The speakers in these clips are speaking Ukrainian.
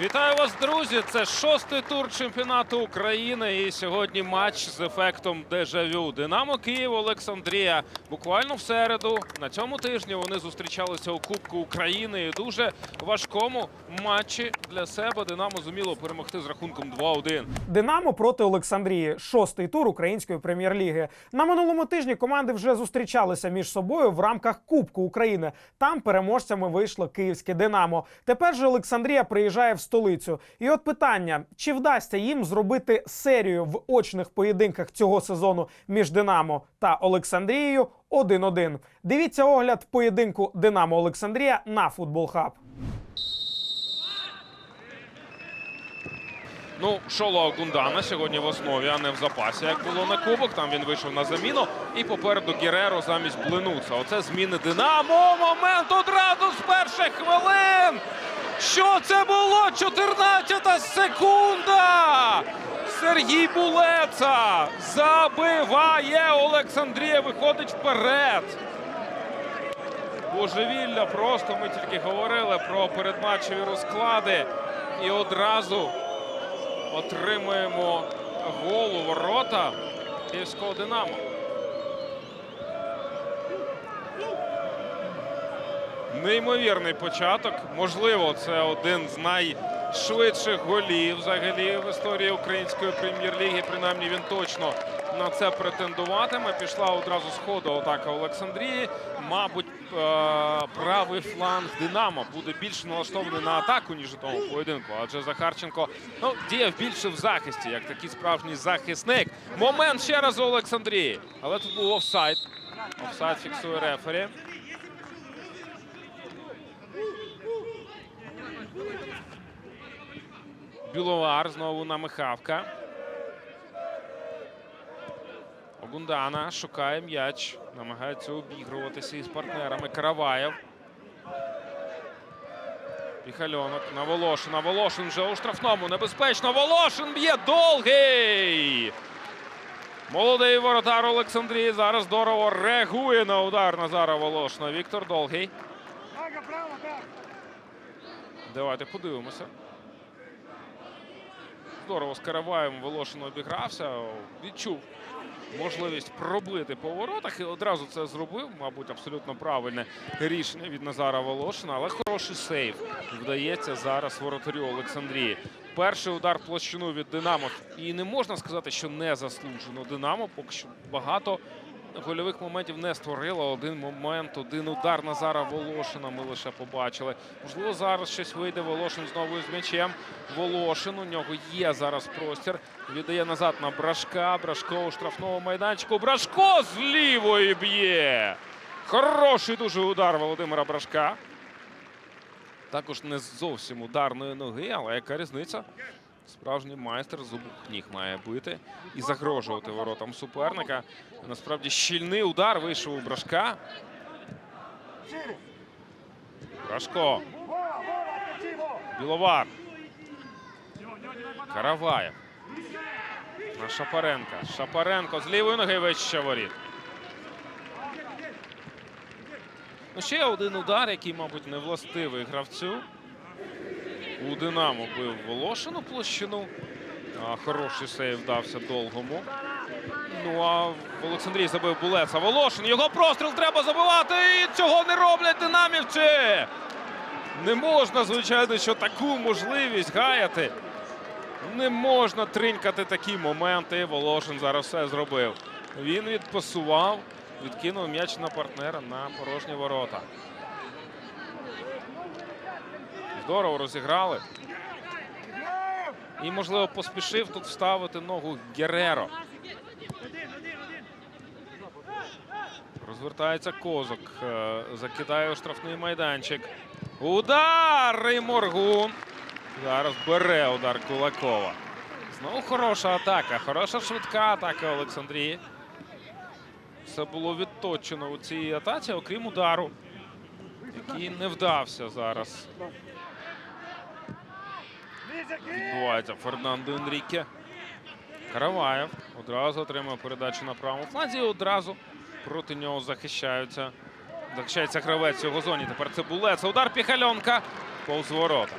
Вітаю вас, друзі! Це шостий тур чемпіонату України. І сьогодні матч з ефектом дежавю. Динамо Київ, Олександрія. Буквально в середу на цьому тижні вони зустрічалися у Кубку України. І дуже важкому матчі для себе Динамо зуміло перемогти з рахунком 2-1. Динамо проти Олександрії. Шостий тур української прем'єр-ліги. На минулому тижні команди вже зустрічалися між собою в рамках Кубку України. Там переможцями вийшло київське Динамо. Тепер же Олександрія приїжджає в столицю. І от питання: чи вдасться їм зробити серію в очних поєдинках цього сезону між Динамо та Олександрією 1-1? Дивіться огляд поєдинку Динамо Олександрія на Футбол Хаб. Ну, Шоло Гундана сьогодні в основі, а не в запасі, як було на кубок. Там він вийшов на заміну. І попереду Гереро замість Блинуца. Оце зміни Динамо. Момент одразу з перших хвилин. Що це було? 14 секунда. Сергій Булеца забиває. Олександрія виходить вперед. Божевілля просто ми тільки говорили про передматчеві розклади. І одразу отримуємо гол у ворота Київського Динамо. Неймовірний початок. Можливо, це один з найшвидших голів взагалі в історії української прем'єр-ліги. Принаймні він точно на це претендуватиме. Пішла одразу з ходу атака Олександрії. Мабуть, е, правий фланг Динамо буде більше налаштований на атаку, ніж у тому поєдинку. Адже Захарченко ну, діяв більше в захисті, як такий справжній захисник. Момент ще раз у Олександрії. Але тут був офсайд. Офсайд фіксує рефері. Біловар знову на Михавка. Огундана шукає м'яч. Намагається обігруватися із партнерами. Караваєв. Піхальонок на Волошина. Волошин вже у штрафному. Небезпечно. Волошин б'є довгий. Молодий воротар Олександрії зараз здорово реагує на удар Назара Волошина. Віктор Довгий. Давайте подивимося. Здорово з Караваєм Волошин обігрався. Відчув можливість пробити по воротах і одразу це зробив. Мабуть, абсолютно правильне рішення від Назара Волошина, але хороший сейв вдається зараз воротарю Олександрії. Перший удар площину від Динамо. І не можна сказати, що не заслужено. Динамо поки що багато гольових моментів не створило. Один момент, один удар Назара Волошина ми лише побачили. Можливо, зараз щось вийде. Волошин знову з м'ячем. Волошин у нього є зараз простір. Віддає назад на Брашка. Брашко у штрафному майданчику. Брашко з лівої б'є. Хороший дуже удар Володимира Брашка. Також не зовсім ударної ноги, але яка різниця? Справжній майстер з обох ніг має бити і загрожувати воротам суперника. Насправді щільний удар вийшов у Брашка. Брашко. Біловар. Караваєв. На Шапаренка. Шапаренко з лівої ноги вище воріт. Ну, ще один удар, який, мабуть, не властивий гравцю. У Динамо бив Волошину площину. Хороший сейв вдався довгому. Ну а в Олександрії забив Булеца. Волошин. Його простріл треба забивати. І цього не роблять динамівці. Не можна, звичайно, що таку можливість гаяти. Не можна тринькати такі моменти. Волошин зараз все зробив. Він відпасував, відкинув м'яч на партнера на порожні ворота. Здорово розіграли. І, можливо, поспішив тут вставити ногу Гереро. Розвертається козак. е, Закидає у штрафний майданчик. Удар! І Моргун. Зараз бере удар Кулакова. Знову хороша атака. Хороша швидка атака Олександрії. Все було відточено у цій атаці, окрім удару, який не вдався зараз. Відбувається Фернандо Енріке. Караваєв одразу отримує передачу на правому фланзі. і Одразу проти нього захищаються. Захищається гравець його зоні. Тепер це Булеца. Удар Піхальонка. Повз ворота.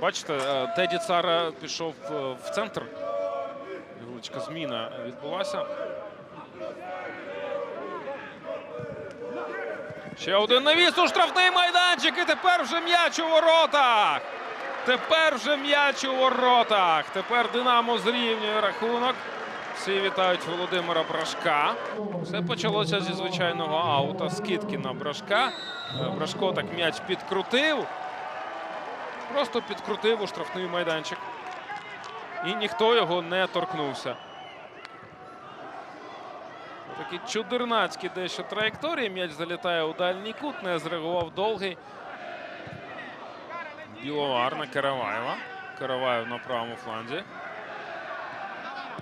Бачите, е, Теді Цара пішов е, в центр. Невеличка зміна відбулася. Ще один навіс у штрафний майданчик. І тепер вже м'яч у воротах. Тепер вже м'яч у воротах. Тепер Динамо зрівнює рахунок. Всі вітають Володимира Брашка. Все почалося зі звичайного аута. Скидки на Брашка. Е, Брашко так м'яч підкрутив. Просто підкрутив у штрафний майданчик. І ніхто його не торкнувся. Такі чудернацькі дещо траєкторії. М'яч залітає у дальній кут, не зреагував довгий. Біловар на Караваєва. Караваєв на правому фланзі.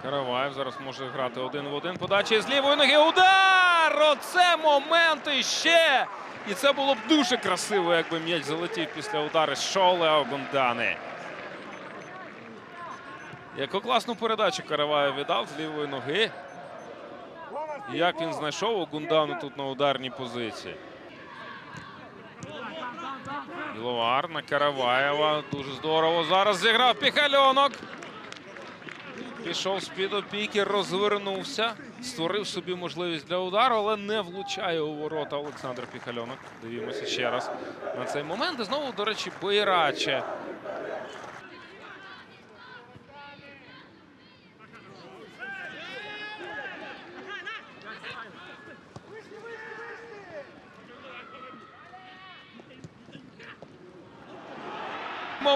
Караваєв зараз може грати один в один. Подача з лівої ноги. Удар! Оце момент іще! І це було б дуже красиво, якби м'яч залетів після удару Шоле Огундани. Яку класну передачу Караваєв віддав з лівої ноги. Як він знайшов Огундану тут на ударній позиції. Біловар на Караваєва. Дуже здорово. Зараз зіграв Піхальонок. Пішов з-під опіки, розвернувся, створив собі можливість для удару, але не влучає у ворота Олександр Піхальонок. Дивімося ще раз на цей момент. І знову, до речі, Бойраче.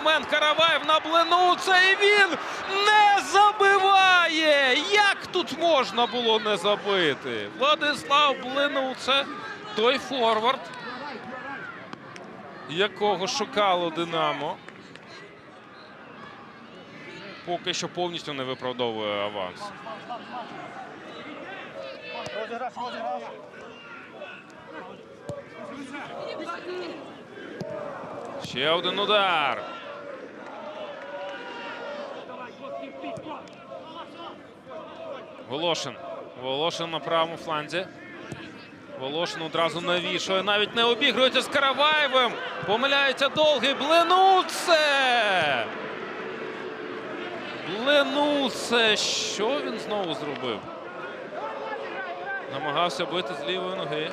Момент Караваєв на Бленуце і він не забиває. Як тут можна було не забити? Владислав Бленуце, той форвард, якого шукало Динамо. Поки що повністю не виправдовує аванс. Ще один удар. Волошин. Волошин на правому фланзі. Волошин одразу навішує. Навіть не обігрується з Караваєвим. Помиляється довгий. Бленуце! Бленуце! Що він знову зробив? Намагався бити з лівої ноги.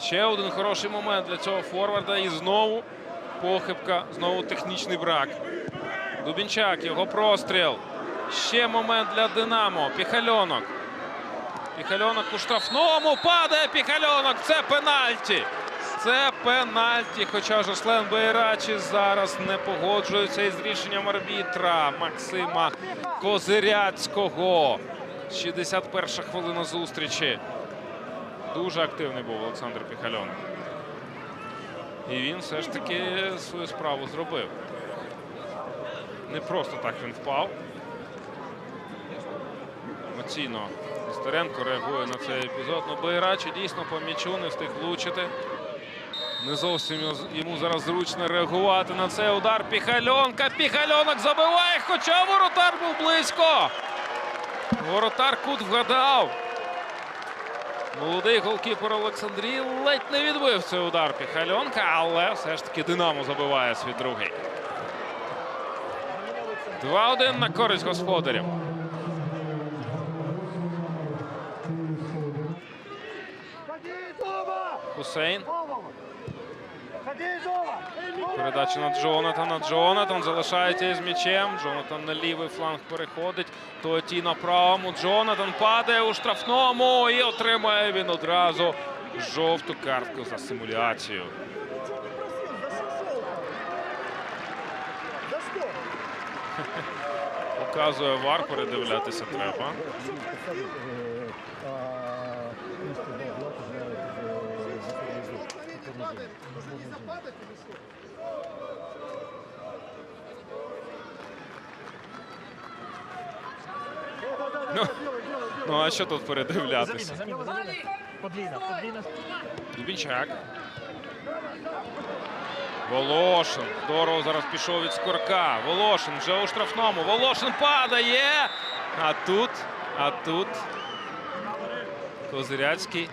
Ще один хороший момент для цього форварда. І знову похибка, знову технічний брак. Дубінчак, його простріл. Ще момент для Динамо. Піхальонок. Піхальонок у штрафному. Падає Піхальонок. Це пенальті. Це пенальті. Хоча Жослен Байрачі зараз не погоджується із рішенням арбітра Максима Козиряцького. 61 хвилина зустрічі. Дуже активний був Олександр Піхальонок. І він все ж таки свою справу зробив. Не просто так він впав. Емоційно Нестеренко реагує на цей епізод. Ну, Байрачі дійсно по м'ячу не встиг влучити. Не зовсім йому- зараз зручно реагувати на цей удар. Піхальонка. Піхальонок забиває, хоча воротар був близько. Воротар кут вгадав. Молодий голкіпер Олександрій ледь не відбив цей удар Піхальонка, але все ж таки Динамо забиває свій другий. 2-1 на користь господарів. Хусейн. Передача на Джонатана. Джонатан залишається із м'ячем. Джонатан на лівий фланг переходить. Тоті на правому. Джонатан падає у штрафному і отримає він одразу жовту картку за симуляцію. Показує вар, передивлятися треба. Ну, ну а що тут передивлятися? Заміна, заміна. Дубінчак. Волошин. Здорово зараз пішов від скорка. Волошин вже у штрафному. Волошин падає. А тут, а тут Козиряцький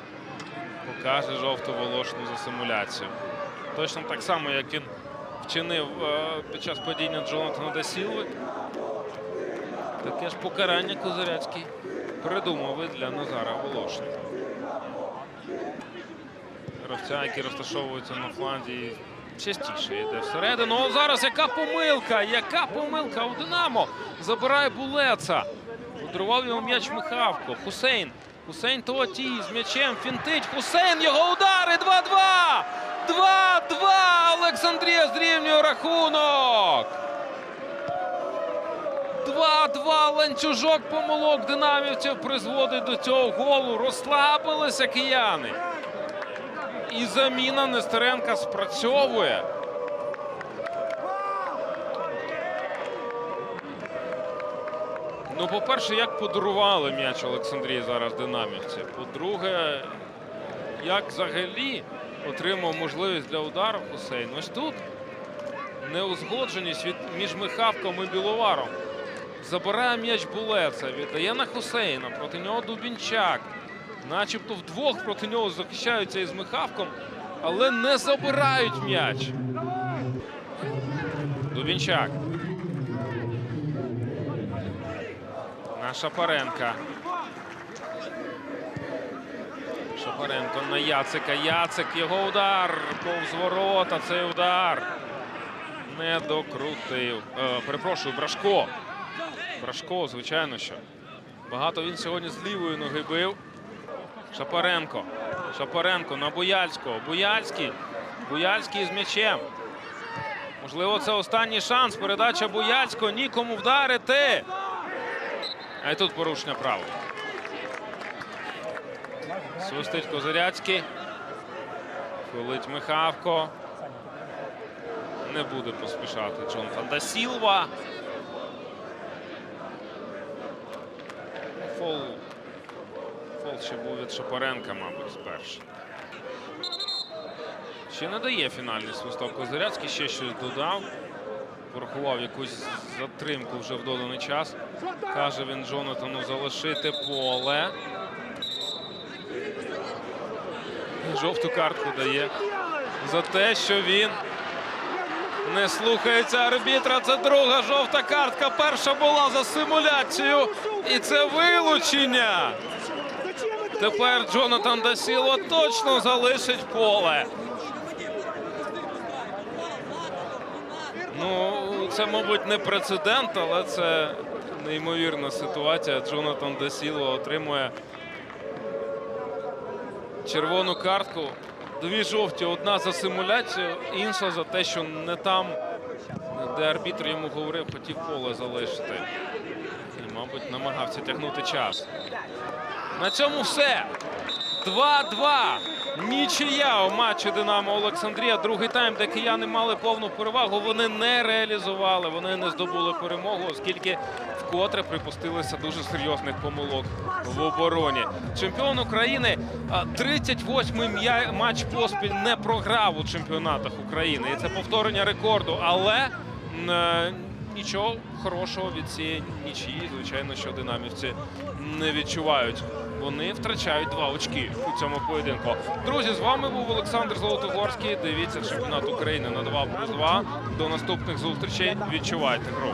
покаже жовту Волошину за симуляцію. Точно так само, як він вчинив е, під час падіння Джонатана Дасілви. Таке ж покарання Козиряцький придумав для Назара Волошина. Гравця, які розташовуються на фланзі, частіше йде всередину. О, зараз яка помилка! Яка помилка у Динамо! Забирає Булеца. Ударував його м'яч Михавко. Хусейн. Хусейн Тоаті з м'ячем. Фінтить. Хусейн. Його удари. 2-2. 2-2. Олександрія зрівнює рахунок. 2-2. Ланцюжок помилок динамівців призводить до цього голу. Розслабилися кияни. І заміна Нестеренка спрацьовує. Ну, по-перше, як подарували м'яч Олександрії зараз динамівці. По-друге, як взагалі отримав можливість для удару Хусейн. Ось тут неузгодженість від, між Михавком і Біловаром. Забирає м'яч Булеца, віддає на Хусейна. Проти нього Дубінчак. Начебто вдвох проти нього захищаються із Михавком, але не забирають м'яч. Дубінчак. На Шапаренка. Шапаренко на Яцика. Яцик. Його удар. Повз ворота. Цей удар. Не докрутив. Е, перепрошую, Брашко. Брашко, звичайно, що. Багато він сьогодні з лівої ноги бив. Шапаренко. Шапаренко на Бояльського. Бояльський. Бояльський з м'ячем. Можливо, це останній шанс. Передача Бояльського. Нікому вдарити. А й тут порушення правил. Свистить Козиряцький. Хвилить Михавко. Не буде поспішати Джонатан да Сілва. Фол. Фол ще був від Шапаренка, мабуть, спершу. Ще не дає фінальний свисток Козиряцький, ще щось додав. Порахував якусь затримку вже в доданий час. Каже він Джонатану залишити поле. Жовту картку дає за те, що він не слухається арбітра. Це друга жовта картка. Перша була за симуляцію. І це вилучення. Тепер Джонатан Дасіло точно залишить поле. Ну, це, мабуть, не прецедент, але це неймовірна ситуація. Джонатан Десіло отримує червону картку. Дві жовті, одна за симуляцію, інша за те, що не там, де арбітр йому говорив, хотів поле залишити. І, мабуть, намагався тягнути час. На цьому все. 2-2. Нічия у матчі Динамо Олександрія. Другий тайм, де кияни мали повну перевагу, вони не реалізували, вони не здобули перемогу, оскільки вкотре припустилися дуже серйозних помилок в обороні. Чемпіон України а, 38-й матч поспіль не програв у чемпіонатах України. І це повторення рекорду. Але е, нічого хорошого від цієї нічії, звичайно, що динамівці не відчувають. Вони втрачають два очки у цьому поєдинку. Друзі, з вами був Олександр Золотогорський. Дивіться чемпіонат України на 2 плюс 2. До наступних зустрічей. Відчувайте гру.